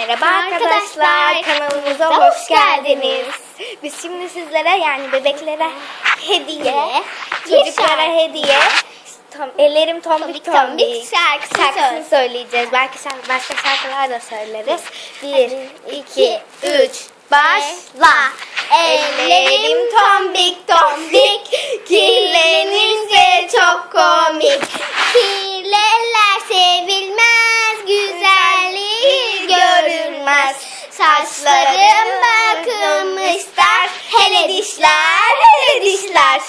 Merhaba arkadaşlar, kanalımıza hoş geldiniz. Biz şimdi sizlere yani bebeklere hediye, Bir çocuklara şarkı. hediye, tom, ellerim tombik Tombik tombik, şarkısı şarkısını söyleyeceğiz. Belki şarkı, başka şarkılar da söyleriz. Bir, iki, üç, başla. Ellerim Saçlarım bakım ister, hele dişler, hele dişler.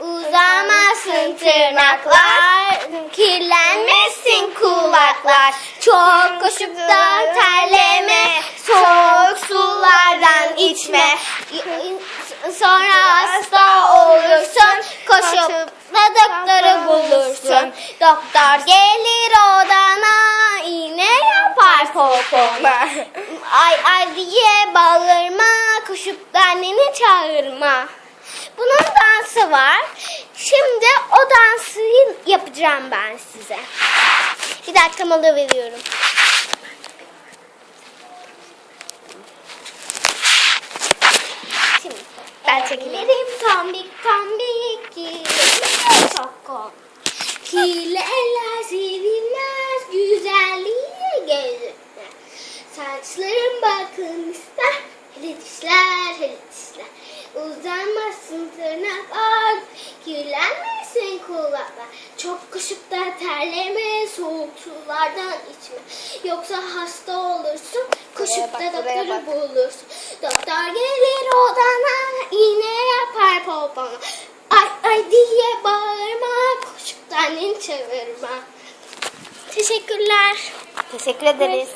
Uzamasın tırnaklar, kirlenmesin kulaklar. Çok koşup da terleme, soğuk sulardan içme. Sonra hasta olursun, koşup da doktoru bulursun. Doktor gelir odana, iğne yapar popona. Ay ay diye bağırma, koşup anneni çağırma. Bunun dansı var. Şimdi o dansı yapacağım ben size. Bir dakika mola veriyorum. Şimdi Ben çekeyim. Ellerim tombik tombik Saçlarım bakın ister hele dişler hele dişler. Uzanmasın tırnaklar kirlenmesin kulaklar. Çok koşup da terleme soğuk sulardan içme. Yoksa hasta olursun koşup da doktoru bulursun. Doktor gelir odana iğne yapar popona. Ay ay diye bağırma koşup da çağırma. Teşekkürler. Teşekkür ederiz.